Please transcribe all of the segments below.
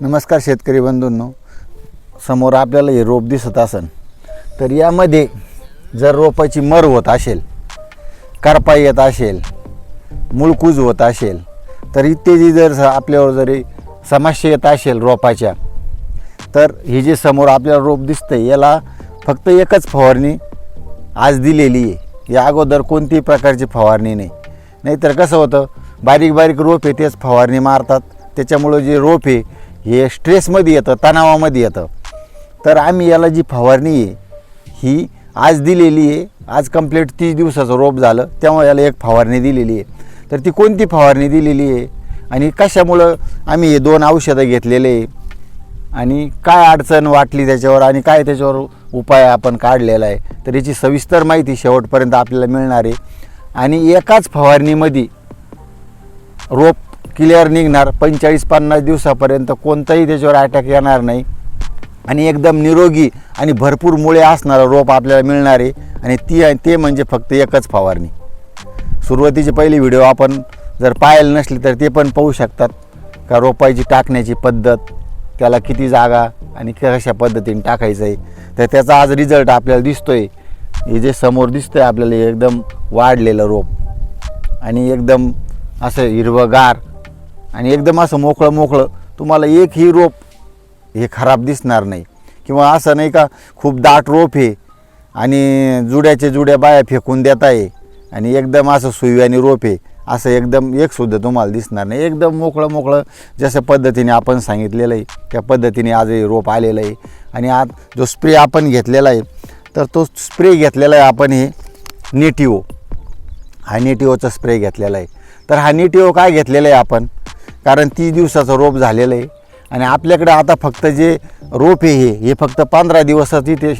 नमस्कार शेतकरी बंधूंनो. समोर आपल्याला हे रोप दिसत असन तर यामध्ये जर रोपाची मर होत असेल करपा येत असेल मुळकूज होत असेल तर इत्यादी जर आपल्यावर जरी समस्या येत असेल रोपाच्या तर हे जे समोर आपल्याला रोप दिसतंय याला फक्त एकच फवारणी आज दिलेली आहे. या अगोदर कोणतीही प्रकारची फवारणी नाही. नाहीतर कसं होतं बारीक बारीक रोप आहे तेच फवारणी मारतात. त्याच्यामुळं जे रोप आहे हे स्ट्रेसमध्ये येतं तणावामध्ये येतं. तर आम्ही याला जी फवारणी आहे ही आज दिलेली आहे आज कंप्लीट तीस दिवसाचं रोप झालं तेव्हा याला एक फवारणी दिलेली आहे. तर ती कोणती फवारणी दिलेली आहे? आणि कशामुळं आम्ही हे दोन औषधं घेतलेले आहे? आणि काय अडचण वाटली त्याच्यावर आणि काय त्याच्यावर उपाय आपण काढलेला आहे? तर याची सविस्तर माहिती शेवटपर्यंत आपल्याला मिळणार आहे. आणि एकाच फवारणीमध्ये रोप क्लिअर निघणार. पंचेचाळीस पन्नास दिवसापर्यंत कोणताही त्याच्यावर अटॅक येणार नाही. आणि एकदम निरोगी आणि भरपूर मुळे असणारं रोप आपल्याला मिळणार आहे. आणि ती ते म्हणजे फक्त एकच फवारणी. सुरुवातीचे पहिले व्हिडिओ आपण जर पाहायला नसले तर ते पण पाहू शकतात. का रोपायची टाकण्याची पद्धत त्याला किती जागा आणि कशा पद्धतीने टाकायचं आहे. तर त्याचा आज रिझल्ट आपल्याला दिसतो आहे हे जे समोर दिसतं आहे आपल्याला एकदम वाढलेलं रोप. आणि एकदम असं हिरवंगार आणि एकदम असं मोकळं मोकळं तुम्हाला एकही रोप हे खराब दिसणार नाही. किंवा असं नाही का खूप दाट रोप आहे आणि जुड्याच्या जुड्या बाया फेकून देत आहे आणि एकदम असं सुव्याने रोप आहे असं एकदम एकसुद्धा तुम्हाला दिसणार नाही. एकदम मोकळं मोकळं जशा पद्धतीने आपण सांगितलेलं आहे त्या पद्धतीने आज हे रोप आलेलं आहे. आणि आज जो स्प्रे आपण घेतलेला आहे तर तो स्प्रे घेतलेला आहे आपण हे नेटिओ. हा नेटिओचा स्प्रे घेतलेला आहे. तर हा नेटिओ काय घेतलेला आहे आपण? कारण तीस दिवसाचं रोप झालेलं आहे. आणि आपल्याकडे आता फक्त जे रोप आहे हे हे फक्त पंधरा दिवसात ते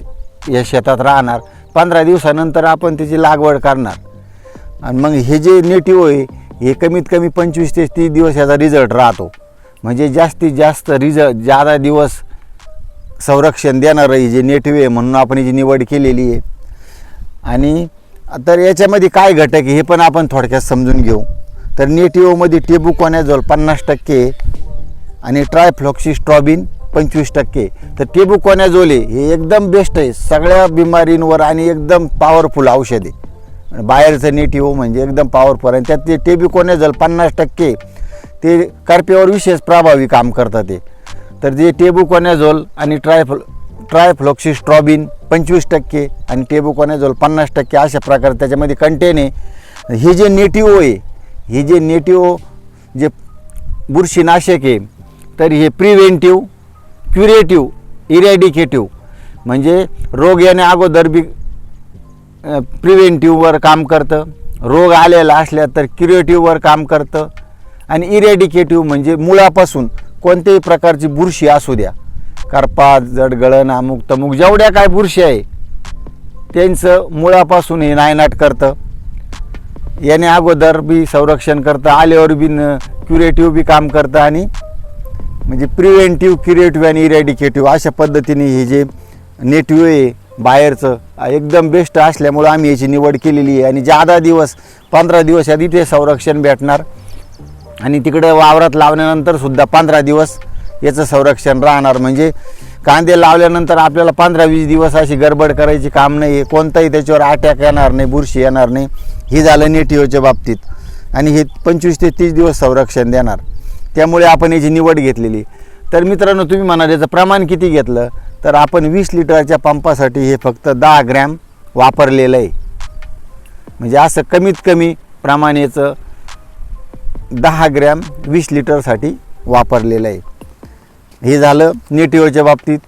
या शेतात राहणार. पंधरा दिवसानंतर आपण त्याची लागवड करणार. आणि मग हे जे नेटिव्ह आहे हे कमीत कमी पंचवीस ते तीस दिवस याचा रिझल्ट राहतो. म्हणजे जास्तीत जास्त रिझल्ट जादा दिवस संरक्षण देणारं हे जे नेटिव्ह आहे म्हणून आपण जी निवड केलेली आहे. आणि तर याच्यामध्ये काय घटक हे पण आपण थोडक्यात समजून घेऊ. तर नेटिओमध्ये टेबुकॉनॅझोल पन्नास टक्के आणि ट्रायफ्लॉक्सिस्ट्रॉबिन पंचवीस टक्के. तर टेबुकॉनॅझोल हे एकदम बेस्ट आहे. सगळ्या बिमारींवर आणि एकदम पॉवरफुल औषध. आहे बाहेरचं नेटिओ म्हणजे एकदम पॉवरफुल आणि त्यात ते टेबिकोनेझल पन्नास टक्के. ते करप्यावर विशेष प्रभावी काम करतात ते. तर जे टेबुकोनेझोल आणि ट्रायफ्ल ट्रायफ्लॉक्सिस्ट्रॉबिन पंचवीस टक्के आणि टेबुकोनेझोल पन्नास टक्के अशा प्रकारे त्याच्यामध्ये कंटेन आहे. हे जे नेटिओ आहे हे जे नेटिव जे बुरशीनाशक आहे तर हे प्रिव्हेंटिव्ह क्युरेटिव्ह इरॅडिकेटिव्ह म्हणजे रोग येण्या अगोदर बी प्रिव्हेंटिव्हवर काम करतं. रोग आलेला असल्या तर क्युरेटिव्हवर काम करतं. आणि इरॅडिकेटिव्ह म्हणजे मुळापासून कोणत्याही प्रकारची बुरशी असू द्या. करपा जडगळण अमुक तमुक जेवढ्या काय बुरशी आहे त्यांचं मुळापासून हे नायनाट करतं. याने अगोदर बी संरक्षण करतं आल्यावर बी क्युरेटिव्ह बी काम करतं आणि म्हणजे प्रिव्हेंटिव्ह क्युरेटिव्ह आणि इरॅडिकेटिव्ह अशा पद्धतीने हे जे नेटिव्ह आहे बाहेरचं एकदम बेस्ट असल्यामुळं आम्ही याची निवड केलेली आहे. आणि जादा दिवस पंधरा दिवस आधी ते संरक्षण भेटणार आणि तिकडं वावरात लावल्यानंतर सुद्धा पंधरा दिवस याचं संरक्षण राहणार. म्हणजे कांदे लावल्यानंतर आपल्याला पंधरा वीस दिवस अशी गडबड करायची काम नाही आहे कोणताही त्याच्यावर अटॅक येणार नाही बुरशी येणार नाही. हे झालं नेटिओच्या बाबतीत. आणि हे पंचवीस ते तीस दिवस संरक्षण देणार. त्यामुळे आपण याची निवड घेतलेली. तर मित्रांनो तुम्ही म्हणाल याचं प्रमाण किती घेतलं? तर आपण वीस लिटरच्या पंपासाठी हे फक्त दहा ग्रॅम वापरलेलं आहे. म्हणजे असं कमीत कमी प्रमाण याचं दहा ग्रॅम वीस लिटरसाठी वापरलेलं आहे. हे झालं नेटिओच्या बाबतीत.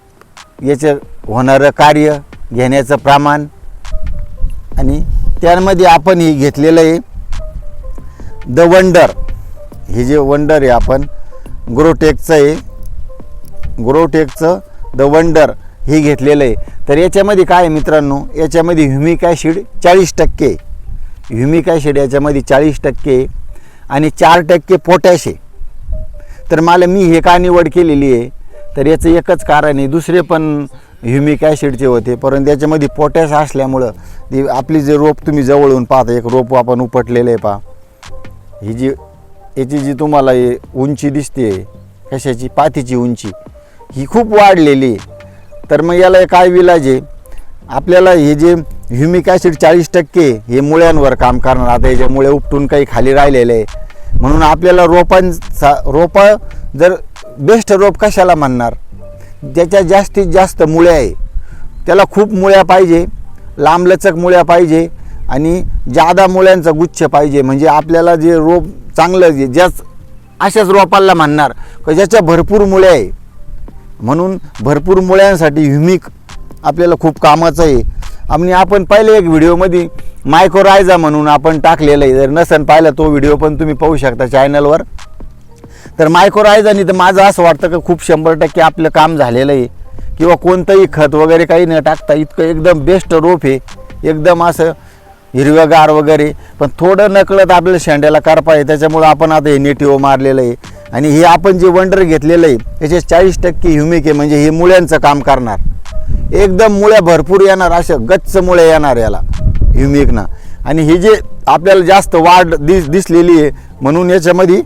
याचं होणारं कार्य घेण्याचं प्रमाण आणि त्यामध्ये आपण हे घेतलेलं आहे. द वंडर हे जे वंडर आहे आपण ग्रोटेकचं आहे. ग्रोटेकचं द वंडर हे घेतलेलं आहे. तर याच्यामध्ये काय आहे मित्रांनो? याच्यामध्ये ह्युमिक चाळीस टक्के ह्युमिक याच्यामध्ये चाळीस टक्के आणि चार टक्के पोटॅश आहे. तर मला मी हे का निवड केलेली आहे? तर याचं एकच कारण आहे. दुसरे पण ह्युमिक ॲसिडचे होते परंतु याच्यामध्ये पोटॅश असल्यामुळं ती आपली जे रोप तुम्ही जवळून पाहता एक रोप आपण उपटलेलं आहे पहा. ही जी याची जी तुम्हाला हे उंची दिसते कशाची? पातीची उंची. ही खूप वाढलेली आहे. तर मग याला काय विलाज आहे आपल्याला हे जे ह्युमिक ॲसिड चाळीस टक्के हे मुळ्यांवर काम करणार. आता याच्या मुळे उपटून काही खाली राहिलेलं आहे. म्हणून आपल्याला रोपांचा रोपं जर बेस्ट रोप कशाला म्हणणार? ज्याच्या जास्तीत जास्त मुळ्या आहे. त्याला खूप मुळ्या पाहिजे लांबलचक मुळ्या पाहिजे आणि जादा मुळ्यांचा गुच्छ पाहिजे. म्हणजे आपल्याला जे रोप चांगलं जे ज्याच अशाच रोपाला म्हणणार का ज्याच्या भरपूर मुळ्या आहे. म्हणून भरपूर मुळ्यांसाठी ह्युमिक आपल्याला खूप कामाचं आहे. आणि आपण पहिले एक व्हिडिओमध्ये मायक्रोरायझा म्हणून आपण टाकलेलं आहे. जर नसन पाहिलं तो व्हिडिओ पण तुम्ही पाहू शकता चॅनलवर तर मायक्रोरायझानी तर माझं असं वाटतं की खूप शंभर टक्के आपलं काम झालेलं आहे. किंवा कोणतंही खत वगैरे काही न टाकता इतकं एकदम बेस्ट रोप आहे. एकदम असं हिरव्यागार वगैरे. पण थोडं नकळत आपल्याला शेंड्याला करपा आहे. त्याच्यामुळं आपण आता हे नेटिओ मारलेलं आहे. आणि हे आपण जे वंडर घेतलेलं आहे त्याचे चाळीस टक्के ह्युमिक आहे. म्हणजे हे मुळ्यांचं काम करणार. एकदम मुळ्या भरपूर येणार. असं गच्च मुळ्या येणार याला ह्युमिकनं आणि हे जे आपल्याला जास्त वाढ दिस दिसलेली आहे म्हणून याच्यामध्ये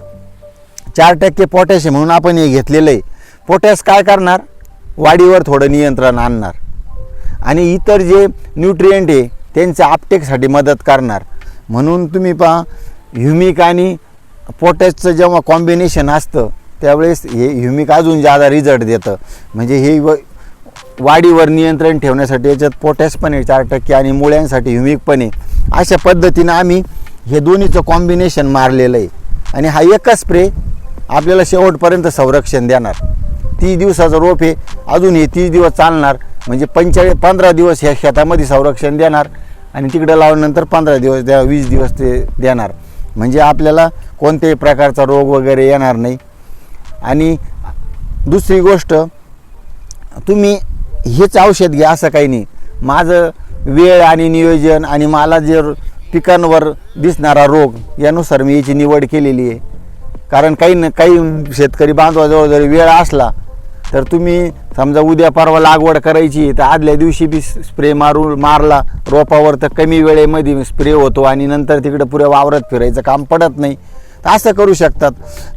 चार टक्के पोटॅश म्हणून आपण हे घेतलेलं आहे. पोटॅश काय करणार? वाढीवर थोडं नियंत्रण आणणार. आणि इतर जे न्यूट्रियंट आहे त्यांच्या आपटेकसाठी मदत करणार. म्हणून तुम्ही पहा ह्युमिक आणि पोटॅशचं जेव्हा कॉम्बिनेशन असतं त्यावेळेस हे ह्युमिक अजून जादा रिझल्ट देतं. म्हणजे हे व वाढीवर नियंत्रण ठेवण्यासाठी याच्यात पोटॅश पण आहे चार टक्के आणि मुळ्यांसाठी ह्युमिक पण आहे. अशा पद्धतीनं आम्ही हे दोन्हीचं कॉम्बिनेशन मारलेलं आहे. आणि हा एकच स्प्रे आपल्याला शेवटपर्यंत संरक्षण देणार. तीस दिवसाचं रोप हे अजून हे तीस दिवस चालणार. म्हणजे पंचेचाळीस पंधरा दिवस ह्या शेतामध्ये संरक्षण देणार आणि तिकडं लावल्यानंतर पंधरा दिवस द्या वीस दिवस ते देणार. म्हणजे आपल्याला कोणत्याही प्रकारचा रोग वगैरे येणार नाही. आणि दुसरी गोष्ट तुम्ही हेच औषध घ्या असं काही नाही. माझं वेळ आणि नियोजन आणि मला जे पिकांवर दिसणारा रोग यानुसार मी याची निवड केलेली आहे. कारण काही न काही शेतकरी बांधवाजवळ जरी वेळ असला तर तुम्ही समजा उद्या परवा लागवड करायची तर आदल्या दिवशी बी स्प्रे मारून मारला रोपावर तर कमी वेळेमध्ये स्प्रे होतो आणि नंतर तिकडे पुऱ्या वावरात फिरायचं काम पडत नाही. तर असं करू शकतात.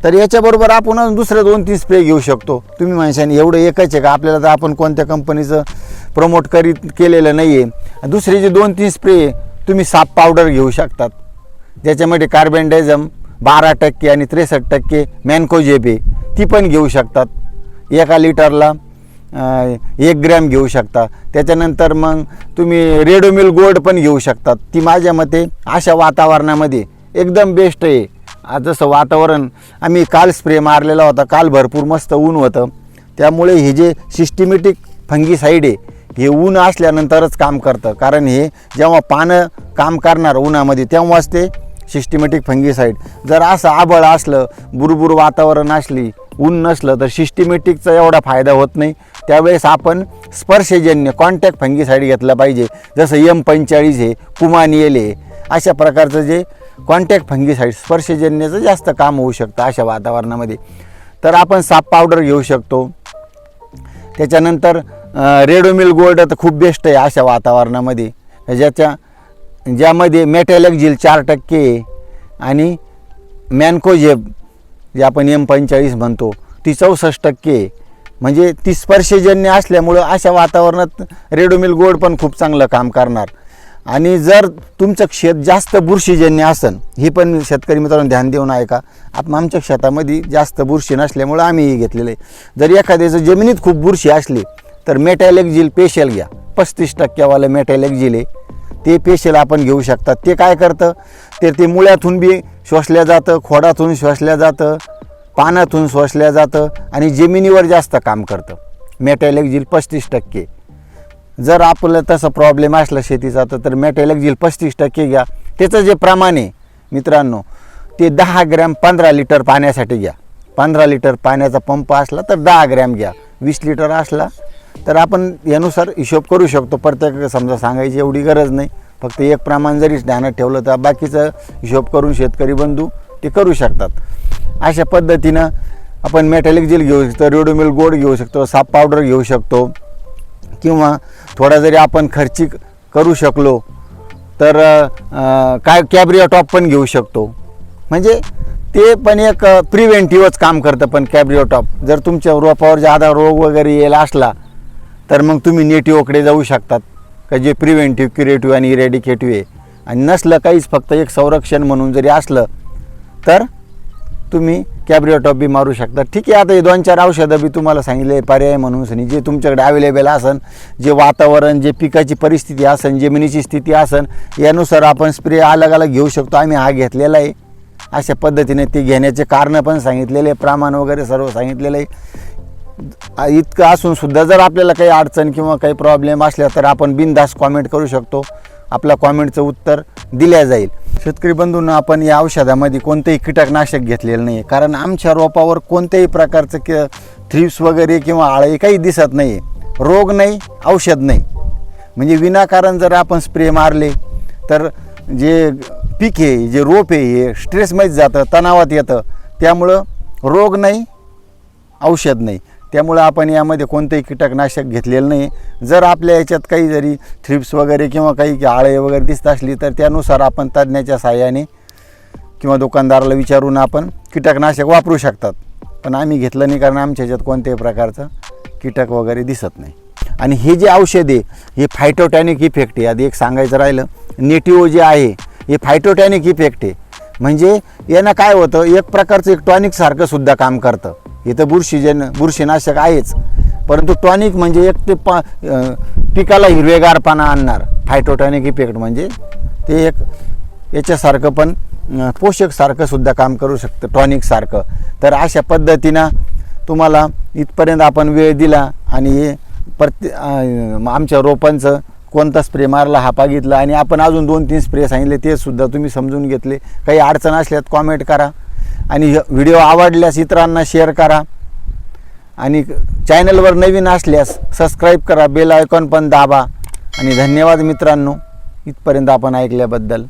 तर याच्याबरोबर आपण दुसरे दोन तीन स्प्रे घेऊ शकतो. तुम्ही माणसाने एवढं एकच आहे का? आपल्याला तर आपण कोणत्या कंपनीचं प्रमोट करीत केलेलं नाही आहे दुसरे जे दोन तीन स्प्रे तुम्ही साप पावडर घेऊ शकतात. ज्याच्यामध्ये कार्बेंडायझम बारा टक्के आणि त्रेसष्ट टक्के मॅनकोजेब ती पण घेऊ शकतात. एका लिटरला एक ग्रॅम घेऊ शकता. त्याच्यानंतर मग तुम्ही रेडोमिल गोल्ड पण घेऊ शकतात. ती माझ्या मते अशा वातावरणामध्ये एकदम बेस्ट आहे. जसं वातावरण आम्ही काल स्प्रे मारलेला होता. काल भरपूर मस्त ऊन होतं. त्यामुळे हे जे सिस्टमॅटिक फंगीसाईड आहे हे ऊन असल्यानंतरच काम करतं. कारण हे जेव्हा पानं काम करणार उन्हामध्ये तेव्हाच ते सिस्टमॅटिक फंगीसाईड जर असं आबळ असलं बुरबुर वातावरण असली ऊन नसलं तर सिस्टमॅटिकचा एवढा फायदा होत नाही. त्यावेळेस आपण स्पर्शजन्य कॉन्टॅक्ट फंगीसाईड घेतलं पाहिजे. जसं एम पंचेचाळीस आहे कुमानियल आहे अशा प्रकारचं जे कॉन्टॅक्ट फंगीसाईड स्पर्शजन्याचं जास्त काम होऊ शकतं अशा वातावरणामध्ये. तर आपण साप पावडर घेऊ शकतो. त्याच्यानंतर रेडोमिल गोल्ड तर खूप बेस्ट आहे अशा वातावरणामध्ये. ज्याच्या ज्यामध्ये मेटॅलेक्झिल चार टक्के आणि मॅनकोजेब जे आपण एम पंचेचाळीस म्हणतो ती चौसष्ट टक्के. म्हणजे ती स्पर्शजन्य असल्यामुळं अशा वातावरणात रेडोमिल गोड पण खूप चांगलं काम करणार. आणि जर तुमचं शेत जास्त बुरशीजन्य असन ही पण शेतकरी मित्रांनो ध्यान देऊन ऐका. आपण आमच्या शेतामध्ये जास्त बुरशी नसल्यामुळं आम्ही हे घेतलेलं आहे. जर एखाद्याचं जमिनीत खूप बुरशी असली तर मेटॅलेक्झिल पेशल घ्या. पस्तीस टक्क्यावालं मेटॅलेक्झिल आहे. ते पेशल आपण घेऊ शकतात. ते काय करतं? तर ते मुळ्यातून बी शोषल्या जातं खोडातून शोषल्या जातं पानातून शोषल्या जातं आणि जमिनीवर जास्त काम करतं. मेटॅलेक्झिल पस्तीस टक्के. जर आपलं तसं प्रॉब्लेम असला शेतीचा तर तर मेटॅलेक्झिल पस्तीस टक्के घ्या. त्याचं जे प्रमाण आहे मित्रांनो ते दहा ग्रॅम पंधरा लिटर पाण्यासाठी घ्या. पंधरा लिटर पाण्याचा पंप असला तर दहा ग्रॅम घ्या. वीस लिटर असला तर आपण यानुसार हिशोब करू शकतो. प्रत्येक समजा सांगायची एवढी गरज नाही. फक्त एक प्रमाण जरी ध्यानात ठेवलं तर बाकीचं हिशोब करून शेतकरी बंधू ते करू शकतात. अशा पद्धतीनं आपण मेटॅलिक जेल घेऊ शकतो रेडोमिल गोड घेऊ शकतो साप पावडर घेऊ शकतो किंवा थोडा जरी आपण खर्चिक करू शकलो तर काय कॅब्रिया टॉप पण घेऊ शकतो. म्हणजे ते पण एक प्रिव्हेंटिव्हच काम करतं पण कॅब्रिओटॉप जर तुमच्या रोपावर जादा रोग वगैरे यायला असला तर मग तुम्ही नेटिव्हकडे जाऊ शकतात. का जे प्रिव्हेंटिव्ह क्युरेटिव्ह आणि इरेडिकेटिव्ह आहे. आणि नसलं काहीच फक्त एक संरक्षण म्हणून जरी असलं तर तुम्ही कॅब्रिओटॉप बी मारू शकता. ठीक आहे आता हे दोन चार औषधं बी तुम्हाला सांगितले पर्याय म्हणून सनी. जे तुमच्याकडे अवेलेबल असन जे वातावरण जे पिकाची परिस्थिती असन जमिनीची स्थिती असन यानुसार आपण स्प्रे अलग अलग घेऊ शकतो. आम्ही हा घेतलेला आहे. अशा पद्धतीने ती घेण्याचे कारणं पण सांगितलेले आहे प्रमाण वगैरे सर्व सांगितलेलं. आहे इतकं असूनसुद्धा जर आपल्याला काही अडचण किंवा काही प्रॉब्लेम असल्या तर आपण बिनधास कॉमेंट करू शकतो. आपल्या कॉमेंटचं उत्तर दिल्या जाईल. शेतकरी बंधूंना आपण या औषधामध्ये कोणतंही कीटकनाशक घेतलेलं नाही आहे कारण आमच्या रोपावर कोणत्याही प्रकारचं कि थ्रिप्स वगैरे किंवा आळे काही दिसत नाही रोग नाही औषध नाही. म्हणजे विनाकारण जर आपण स्प्रे मारले तर जे पीक आहे जे रोप आहे हे स्ट्रेसमध्ये जातं तणावात येतं. त्यामुळं रोग नाही औषध नाही. त्यामुळं आपण यामध्ये कोणतंही कीटकनाशक घेतलेलं नाही. जर आपल्या याच्यात काही जरी थ्रिप्स वगैरे किंवा काही आळे वगैरे दिसत असली तर त्यानुसार आपण तज्ज्ञाच्या साहाय्याने किंवा दुकानदाराला विचारून आपण कीटकनाशक वापरू शकतात. पण आम्ही घेतलं नाही कारण आमच्या ह्याच्यात कोणत्याही प्रकारचं कीटक वगैरे दिसत नाही. आणि हे जे औषध आहे हे फायटोटॅनिक इफेक्ट आहे. आधी एक सांगायचं राहिलं नेटिओ जे आहे हे फायटोटॅनिक इफेक्ट आहे. म्हणजे यानं काय होतं? एक प्रकारचं एक टॉनिकसारखं सुद्धा काम करतं. हे तर बुरशीजन बुरशीनाशक आहेच. परंतु टॉनिक म्हणजे एक ते पा पिकाला हिरवेगारपणा आणणार. फायटोटॉनिक इफेक्ट म्हणजे ते एक याच्यासारखं पण पोषकसारखं सुद्धा काम करू शकतं टॉनिकसारखं तर अशा पद्धतीनं तुम्हाला इथपर्यंत आपण वेळ दिला आणि हे प्रत्ये आमच्या रोपांचं कोणता स्प्रे मारला हा बघितला आणि आपण अजून दोन तीन स्प्रे सांगितले ते सुद्धा तुम्ही समजून घेतले. काही अडचण असल्यात कॉमेंट करा. आणि व्हिडिओ आवडल्यास इतरांना शेअर करा. आणि चॅनलवर नवीन असल्यास सबस्क्राईब करा बेल आयकॉन पण दाबा. आणि धन्यवाद मित्रांनो. इथपर्यंत आपण ऐकल्याबद्दल.